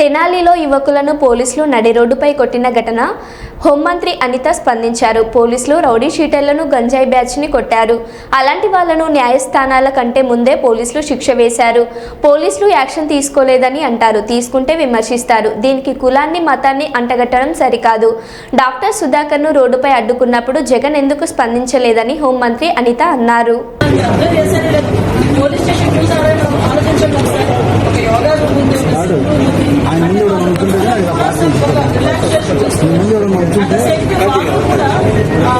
తెనాలిలో యువకులను పోలీసులు నడి రోడ్డుపై కొట్టిన ఘటన హోంమంత్రి అనిత స్పందించారు. పోలీసులు రౌడీ షీటర్లను గంజాయి బ్యాచ్ని కొట్టారు. అలాంటి వాళ్ళను న్యాయస్థానాల కంటే ముందే పోలీసులు శిక్ష వేశారు. పోలీసులు యాక్షన్ తీసుకోలేదని అంటారు. తీసుకుంటే విమర్శిస్తారు. దీనికి కులాన్ని మతాన్ని అంటగట్టడం సరికాదు. డాక్టర్ సుధాకర్ను రోడ్డుపై అడ్డుకున్నప్పుడు జగన్ ఎందుకు స్పందించలేదని హోంమంత్రి అనిత అన్నారు. పోలీస్ స్టేషన్ చూసారా ఆలోచించండి కాదు. ఆయన ముందు అనుకుంటే అది ఒక పార్టీ. ముందు కూడా ఆ,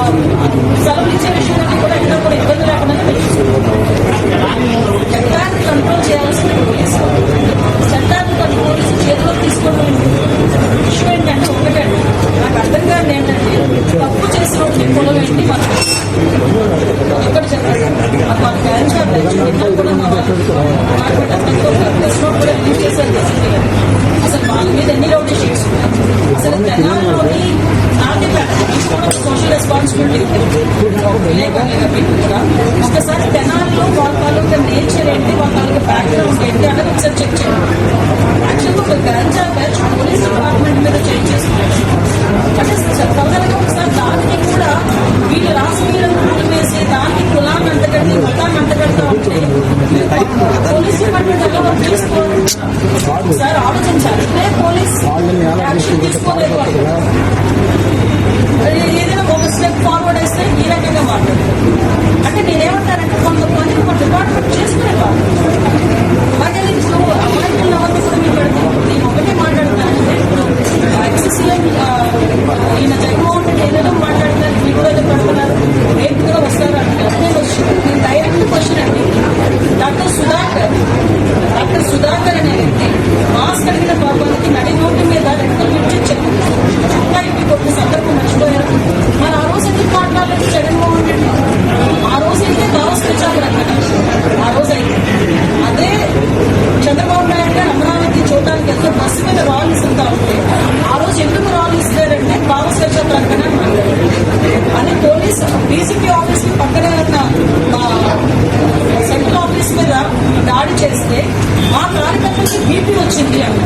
అసలు వాళ్ళ మీద ఎన్ని రౌడీ షీట్స్ అసలు తెలంగాణలోని నాటి సోషల్ రెస్పాన్సిబిలిటీ ఒకసారి తెనాలిలో వాళ్ళ తాలూకా నేచర్ ఏంటి వాళ్ళ తాలూకా బ్యాక్గ్రౌండ్ ఏంటి అనేది ఒకసారి చెక్ చేయండి యాక్చువల్గా ఒక గంజా సార్ ఒకసారి ఆలోచించాలి పోలీస్ యాక్షన్ అది ఏదైనా ఒక స్టెప్ ఫార్వర్డ్ వేస్తే ఈ రకంగా మాట్లాడతారు అంటే నేనేమంటానంటే కొంతమంది ఒక డిపార్ట్మెంట్ చేసుకునేవాళ్ళు బీపీ వచ్చింది అన్న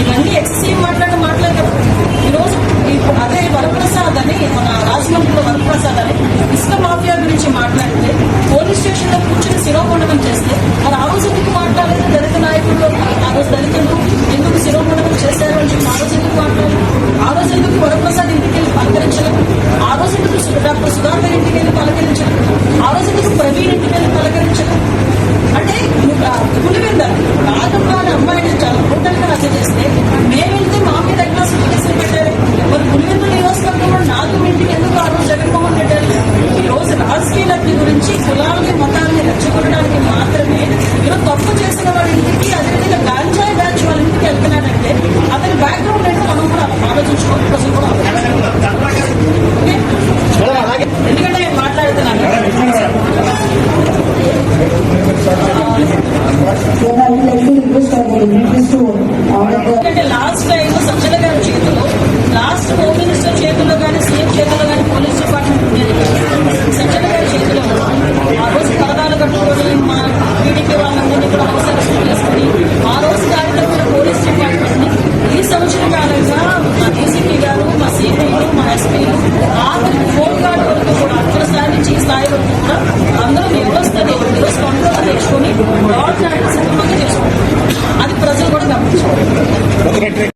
ఇవన్నీ ఎక్సీఎం మాట్లాడి మాట్లాడే కదా ఈరోజు ఇప్పుడు అదే వరప్రసాద్ అని మన రాజమండ్రిలో వరప్రసాద్ అని ఇసుక మాఫియా గురించి మాట్లాడి పులివెంద నాగమ్మ అనే అమ్మాయిని చాలా బ్రూటల్ హత్య చేస్తే మేము వెళ్తే మా మీద ఎట్లా కేసులు పెట్టారు మరి పులివెందు నియోజకవర్గంలో నాగం ఇంటికి ఎందుకు ఆ రోజు జగన్మోహన్ పెట్టారు ఈ రోజు రాజకీయ గురించి కులాలని మతాన్ని రెచ్చగొట్టడానికి మాత్రమే ఇలా తప్పు చేసిన వాడి ఇంటికి అదేవిధంగా గాంజాయి బ్యాచ్ వాళ్ళ ఇంటికి వెళ్తున్నాడంటే అతని బ్యాక్గ్రౌండ్ ఏంటో మనం కూడా ఆలోచించుకోవాలి. ప్రజలు కూడా అందరూ నిర్వహిస్తారు నిర్వహిస్తూ ఉంటారు అది తెచ్చుకొని లాడ్ సక్రమంగా చేసుకుంటారు అది ప్రజలు కూడా గమనించుకోవాలి